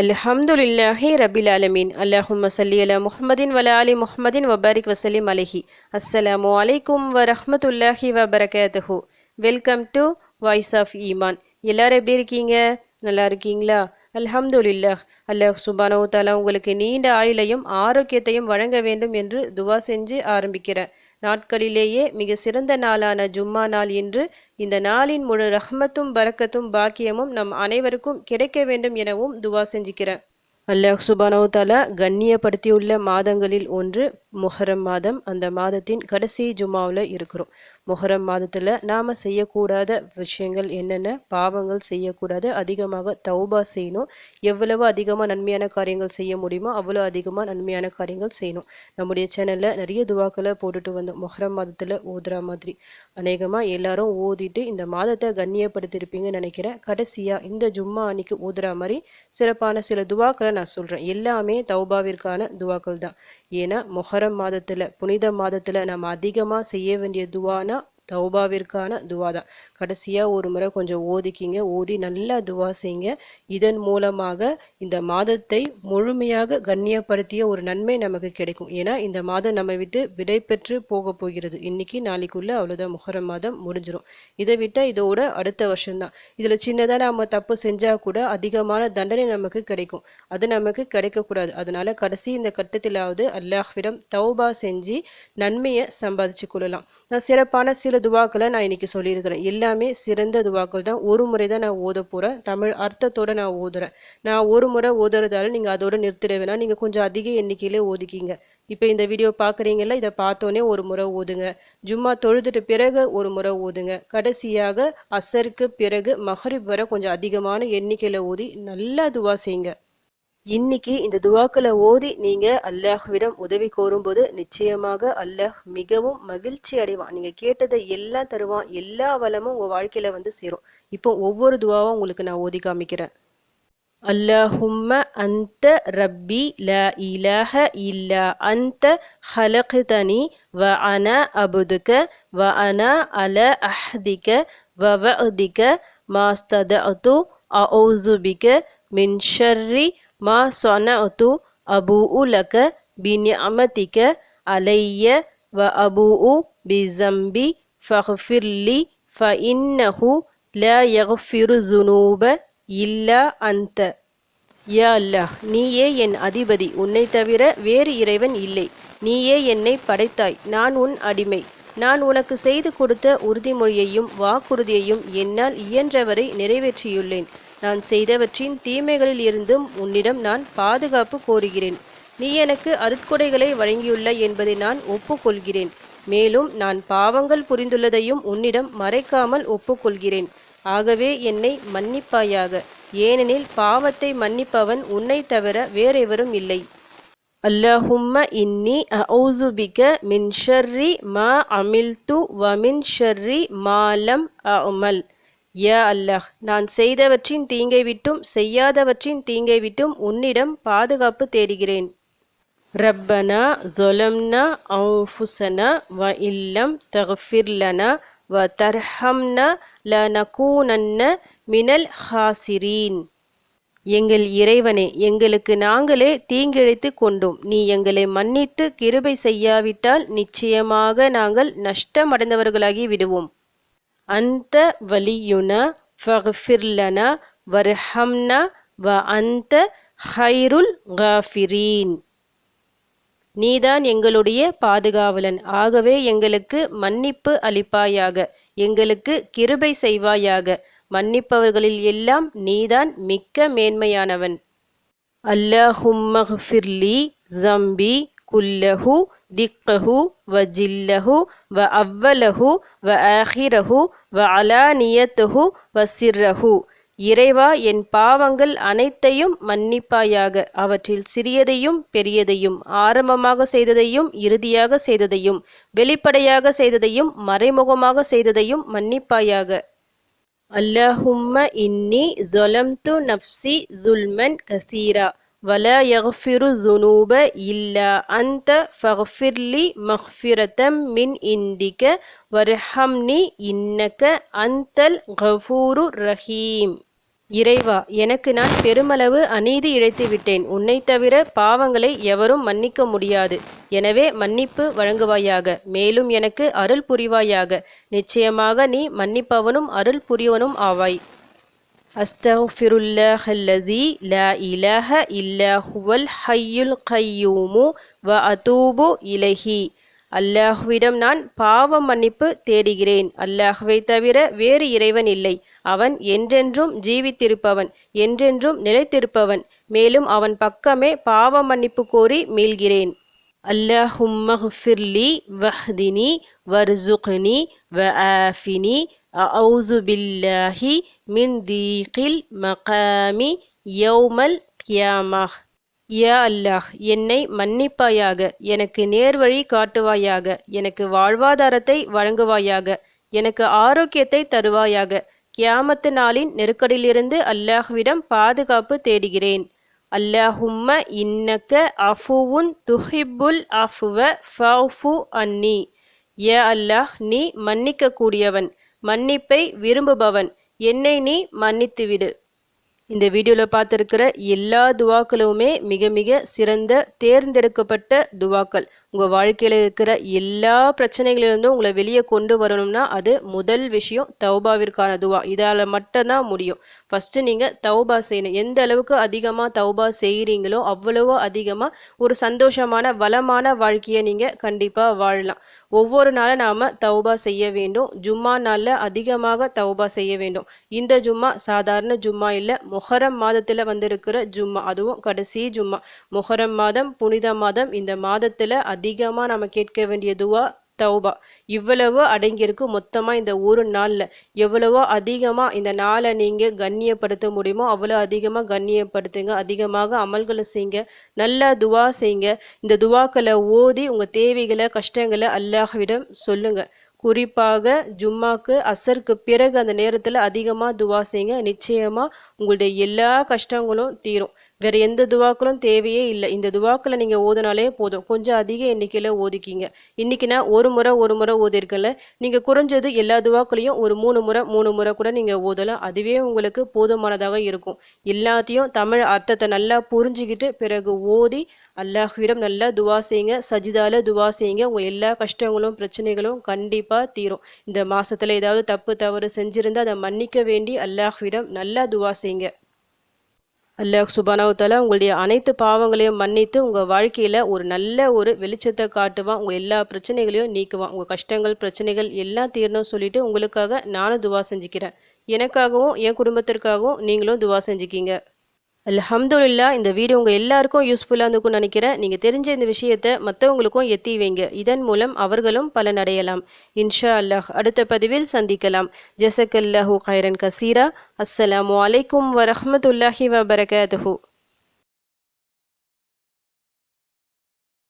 அல்ஹம்துலில்லாஹி ரபில் ஆலமீன். அல்லாஹும் சல்லி அலா முஹமதின் வல அலி முஹம்மதின் வபாரிக் வசலிம் அலஹி. அஸ்ஸலாமு அலைக்கும் வ ரஹமத்துல்லாஹி வ பரகாத்துஹு welcome to voice of Iman. எல்லாரும் எப்படி இருக்கீங்க? நல்லா இருக்கீங்களா? அல்ஹம்துலில்லாஹ். அல்லாஹ் சுபானவு தாலா உங்களுக்கு நீண்ட ஆயுளையும் ஆரோக்கியத்தையும் வழங்க வேண்டும் என்று துவா செஞ்சு ஆரம்பிக்கிறேன் நாட்களிலேயே மிக சிறந்த நாளான ஜும்மா நாள் இன்று இந்த நாளின் முழு ரஹ்மத்தும் பரக்கத்தும் பாக்கியமும் நம் அனைவருக்கும் கிடைக்க வேண்டும் எனவும் துவா செஞ்சுக்கிறேன். அல்லாஹ் சுபானோ தலா கண்ணியப்படுத்தியுள்ள மாதங்களில் ஒன்று முஹரம் மாதம். அந்த மாதத்தின் கடைசி ஜும்மாவில் இருக்கிறோம். மொஹரம் மாதத்தில் நாம் செய்யக்கூடாத விஷயங்கள் என்னென்ன? பாவங்கள் செய்யக்கூடாது. அதிகமாக தௌபா செய்யணும். எவ்வளவு அதிகமாக நன்மையான காரியங்கள் செய்ய முடியுமோ அவ்வளோ அதிகமாக நன்மையான காரியங்கள் செய்யணும். நம்முடைய சேனலில் நிறைய துவாக்களை போட்டுட்டு வந்தோம். மொஹரம் மாதத்தில் ஓதுற மாதிரி. அநேகமாக எல்லாரும் ஓதிட்டு இந்த மாதத்தை கண்ணியப்படுத்தியிருப்பீங்கன்னு நினைக்கிறேன். கடைசியாக இந்த ஜும்மா அன்னைக்கு ஓதுற மாதிரி சிறப்பான சில துவாக்களை நான் சொல்கிறேன் எல்லாமே தௌபாவிற்கான துவாக்கள் தான் ஏன்னா மொஹரம் மாதத்தில் புனித மாதத்தில் நம்ம அதிகமாக செய்ய வேண்டிய துவானா தௌபாவிற்கான துவா தான். கடைசியாக ஒரு முறை கொஞ்சம் ஓதிக்கிங்க. ஓதி நல்லா துவா செய்யுங்க. இதன் மூலமாக இந்த மாதத்தை முழுமையாக கண்ணியப்படுத்திய ஒரு நன்மை நமக்கு கிடைக்கும். ஏன்னா இந்த மாதம் நம்ம விட்டு விடை பெற்று போக போகிறது. இன்னைக்கு நாளைக்குள்ளே அவ்வளோதான் முகரம் மாதம் முடிஞ்சிடும் இதை விட்டால் இதோட அடுத்த வருஷம்தான். இதில் சின்னதாக நம்ம தப்பு செஞ்சால் கூட அதிகமான தண்டனை நமக்கு கிடைக்கும். அது நமக்கு கிடைக்கக்கூடாது. அதனால கடைசி இந்த கட்டத்திலாவது அல்லாஹ்விடம் தௌபா செஞ்சு நன்மையை சம்பாதிச்சு கொள்ளலாம். நான் சிறப்பான சில துவாக்களை நான் இன்னைக்கு சொல்லியிருக்கிறேன். எல்லாமே சிறந்த துவாக்கள் தான். ஒரு முறை தான் நான் ஓத போகிறேன் தமிழ் அர்த்தத்தோடு நான் ஓதுறேன். நான் ஒரு முறை ஓதுறதால நீங்கள் அதோட நிறுத்திட வேணாம். நீங்கள் கொஞ்சம் அதிக எண்ணிக்கையிலே ஓதிக்கிங்க. இப்போ இந்த வீடியோ பார்க்குறீங்கள இதை பார்த்தோன்னே ஒரு முறை ஓதுங்க. ஜும்மா தொழுதுட்டு பிறகு ஒரு முறை ஓதுங்க. கடைசியாக அசருக்கு பிறகு மஹரிப் வர கொஞ்சம் அதிகமான எண்ணிக்கையில் ஓதி நல்லா துவா செய்யுங்க. இன்னைக்கு இந்த துவாக்களை ஓதி நீங்க அல்லாஹ்விடம் உதவி கோரும்போது நிச்சயமாக அல்லாஹ் மிகவும் மகிழ்ச்சி அடைவான். நீங்க கேட்டதை எல்லாம் தருவான். எல்லா வளமும் உங்க வாழ்க்கையில வந்து சேரும். இப்போ ஒவ்வொரு துவாவும் உங்களுக்கு நான் ஓதி காமிக்கிறேன். அல்லாஹும்ம அந்த ரப்பி ல இலஹ இல்ல அந்த ஹலக்தனி வ அன அபுதுக வ அன அல அஹ்திக வ வஅதிக மாஸ்ததஅது அஊது மின்ஷர்ரி மா சொனது அபூஉ உலக பிநிஅமதிக அலைய வ அபூ பிசம்பி ஃபஹ்ஃபிர்லி ஃப இன்னஹு ல யஃபிரு ஜுனூப இல்லா அந்த யா அல்லாஹ் நீயே என் அதிபதி. உன்னை தவிர வேறு இறைவன் இல்லை. நீயே என்னை படைத்தாய். நான் உன் அடிமை. நான் உனக்கு செய்து கொடுத்த உறுதிமொழியையும் வாக்குறுதியையும் என்னால் இயன்றவரை நிறைவேற்றியுள்ளேன். நான் செய்தவற்றின் தீமைகளில் இருந்தும் உன்னிடம் நான் பாதுகாப்பு கோருகிறேன். நீ எனக்கு அருட்கொடைகளை வழங்கியுள்ள என்பதை நான் ஒப்புக்கொள்கிறேன். மேலும் நான் பாவங்கள் புரிந்துள்ளதையும் உன்னிடம் மறைக்காமல் ஒப்புக்கொள்கிறேன். ஆகவே என்னை மன்னிப்பாயாக. ஏனெனில் பாவத்தை மன்னிப்பவன் உன்னை தவிர வேறெவரும் இல்லை. அல்லாஹும்ம இன்னி அவுசுபிக மின் ஷர்ரி மா அமில்து வமின் ஷர்ரி மாலம் அமல் யா அல்லாஹ் நான் செய்தவற்றின் தீங்கை விட்டும் செய்யாதவற்றின் தீங்கை விட்டும் உன்னிடம் பாதுகாப்பு தேடுகிறேன். ரப்பனா ஜொலம்னா அவுஃபுசனா வ இல்லம் தஃபிர்லனா வ தர்ஹம்னா ல நகூனன்ன மினல் ஹாசிரீன். எங்கள் இறைவனே எங்களுக்கு நாங்களே தீங்கிழைத்து கொண்டோம். நீ எங்களை மன்னித்து கிருபை செய்யாவிட்டால் நிச்சயமாக நாங்கள் நஷ்டமடைந்தவர்களாகி விடுவோம். அந்த வலியுனா ஃபஃபிர்லனா வர்ஹம்னா வ அந்த ஹைருல் காஃபிரீன் நீதான் எங்களுடைய பாதுகாவலன். ஆகவே எங்களுக்கு மன்னிப்பு அளிப்பாயாக. எங்களுக்கு கிருபை செய்வாயாக. மன்னிப்பவர்களில் எல்லாம் நீதான் மிக்க மேன்மையானவன். அல்லாஹும்மஃபிர்லி ஜம்பி குல்லஹு திக்கஹு வ ஜில்லஹு வ அவ்வலஹு வ ஆஹிரஹு வ அலானியத்துஹு வ சிர்ரஹு. இறைவா என் பாவங்கள் அனைத்தையும் மன்னிப்பாயாக. அவற்றில் சிறியதையும் பெரியதையும் ஆரம்பமாக செய்ததையும் இறுதியாக செய்ததையும் வெளிப்படையாக செய்ததையும் மறைமுகமாக செய்ததையும் மன்னிப்பாயாக. அல்லாஹும்ம இன்னி ஜொலம்து நப்சி ஜுல்மன் கசீரா. வல الذنوب ஜுனூப أنت அந்த لي مغفرة மின் عندك وارحمني إنك அந்தல் கஃபூரு ரஹீம். இறைவா எனக்கு நான் பெருமளவு அநீதி இழைத்து விட்டேன். உன்னை தவிர பாவங்களை எவரும் மன்னிக்க முடியாது. எனவே மன்னிப்பு வழங்குவாயாக. மேலும் எனக்கு அருள் புரிவாயாக. நிச்சயமாக நீ மன்னிப்பவனும் அருள் புரியவனும் ஆவாய். أستغفر الله الذي لا إله ஹுவல் هو الحي வ அதூபு இலஹி. அல்லாஹுவிடம் நான் பாவ மன்னிப்பு தேடுகிறேன். அல்லாஹுவை தவிர வேறு இறைவன் இல்லை. அவன் என்றென்றும் ஜீவித்திருப்பவன் என்றென்றும் நிலைத்திருப்பவன். மேலும் அவன் பக்கமே பாவ மன்னிப்பு கோரி மீள்கிறேன். அல்லாஹும்மஃபிர்லி வஹ்தினி வர்சுக்னி வ ஆஃபினி அவுது பில்லாஹி மின் தீகில் மகாமி யௌமல் கியாமஹ் யா அல்லாஹ் என்னை மன்னிப்பாயாக எனக்கு நேர்வழி காட்டுவாயாக எனக்கு வாழ்வாதாரத்தை வழங்குவாயாக எனக்கு ஆரோக்கியத்தை தருவாயாக. கியாமத்து நாளின் நெருக்கடியிலிருந்து அல்லாஹ்விடம் பாதுகாப்பு தேடுகிறேன். அல்லாஹும்ம இன்னக்க அஃபுவுன் துஹிப்புல் அஃபுவ ஃபஃபு அன்னி. ய அல்லாஹ் நீ மன்னிக்க கூடியவன் மன்னிப்பை விரும்புபவன். என்னை நீ மன்னித்துவிடு. இந்த வீடியோவில் பார்த்துருக்கிற எல்லா துவாக்களுமே மிக மிக சிறந்த தேர்ந்தெடுக்கப்பட்ட துவாக்கள். உங்கள் வாழ்க்கையில் இருக்கிற எல்லா பிரச்சனைகளிலிருந்தும் உங்களை வெளியே கொண்டு வரணும்னா அது முதல் விஷயம் தௌபாவிற்கான துவா. இதால் மட்டும்தான் முடியும். ஃபஸ்ட்டு நீங்கள் தௌபா செய்யணும். எந்த அளவுக்கு அதிகமாக தௌபா செய்கிறீங்களோ அவ்வளவோ அதிகமாக ஒரு சந்தோஷமான வளமான வாழ்க்கையை நீங்கள் கண்டிப்பாக வாழலாம். ஒவ்வொரு நாளும் நாம் தௌபா செய்ய வேண்டும். ஜும்மா நாளில் அதிகமாக தௌபா செய்ய வேண்டும். இந்த ஜும்மா சாதாரண ஜும்மா இல்லை. முஹரம் மாதத்தில் வந்திருக்கிற ஜும்மா. அதுவும் கடைசி ஜும்மா. முஹரம் மாதம் புனித மாதம். இந்த மாதத்தில் அதிகமாக நம்ம கேட்க வேண்டிய துவா தௌபா. இவ்வளவு அடங்கியிருக்கு மொத்தமாக இந்த ஒரு நாளில். எவ்வளவோ அதிகமாக இந்த நாளை நீங்கள் கண்ணியப்படுத்த முடியுமோ அவ்வளோ அதிகமாக கண்ணியப்படுத்துங்க. அதிகமாக அமல்களை செய்யுங்க. நல்லா துவா செய்யுங்க. இந்த துவாக்களை ஓதி உங்கள் தேவைகளை கஷ்டங்களை அல்லாஹ்விடம் சொல்லுங்கள் குறிப்பாக ஜும்மாக்கு அசருக்கு பிறகு அந்த நேரத்தில் அதிகமாக துவா செய்யுங்க. நிச்சயமாக உங்களுடைய எல்லா கஷ்டங்களும் தீரும். வேறு எந்த துவாக்களும் தேவையே இல்லை. இந்த துவாக்களை நீங்கள் ஓதுனாலே போதும். கொஞ்சம் அதிக எண்ணிக்கையில் ஓதிக்கிங்க. இன்றைக்கினா ஒரு முறை ஒரு முறை ஓதிருக்கல நீங்கள் குறைஞ்சது எல்லா துவாக்களையும் ஒரு மூணு முறை மூணு முறை கூட நீங்கள் ஓதலாம். அதுவே உங்களுக்கு போதுமானதாக இருக்கும். எல்லாத்தையும் தமிழ் அர்த்தத்தை நல்லா புரிஞ்சுக்கிட்டு பிறகு ஓதி அல்லாஹ்விடம் நல்லா துவா செய்யுங்க சஜிதால துவா செய்யுங்க உங்கள் எல்லா கஷ்டங்களும் பிரச்சனைகளும் கண்டிப்பாக தீரும். இந்த மாதத்தில் ஏதாவது தப்பு தவறு செஞ்சுருந்தா அதை மன்னிக்க வேண்டி அல்லாஹ்விடம் நல்லா துவா செய்யுங்க அல்லாஹ் சுபானாவத்தால உங்களுடைய அனைத்து பாவங்களையும் மன்னித்து உங்கள் வாழ்க்கையில் ஒரு நல்ல ஒரு வெளிச்சத்தை காட்டுவான் உங்கள் எல்லா பிரச்சனைகளையும் நீக்குவான் உங்கள் கஷ்டங்கள் பிரச்சனைகள் எல்லாம் தீரணும்னு சொல்லிட்டு உங்களுக்காக நானும் துவா செஞ்சுக்கிறேன். எனக்காகவும் என் குடும்பத்திற்காகவும் நீங்களும் துவா செஞ்சுக்கிங்க. அல்ஹம்துலில்லா இந்த வீடியோ உங்கள் எல்லாருக்கும் யூஸ்ஃபுல்லாக இருக்கும்னு நினைக்கிறேன். நீங்கள் தெரிஞ்ச இந்த விஷயத்தை மற்றவங்களுக்கும் எத்தி வைங்க. இதன் மூலம் அவர்களும் பலனடையலாம் இன்ஷா அல்லாஹ் அடுத்த பதிவில் சந்திக்கலாம். ஜசக்கல்லாஹூ கைரன் கசீரா. அஸ்ஸலாம் அலைக்கும் வரமத்துல்லாஹி வபரகாத்து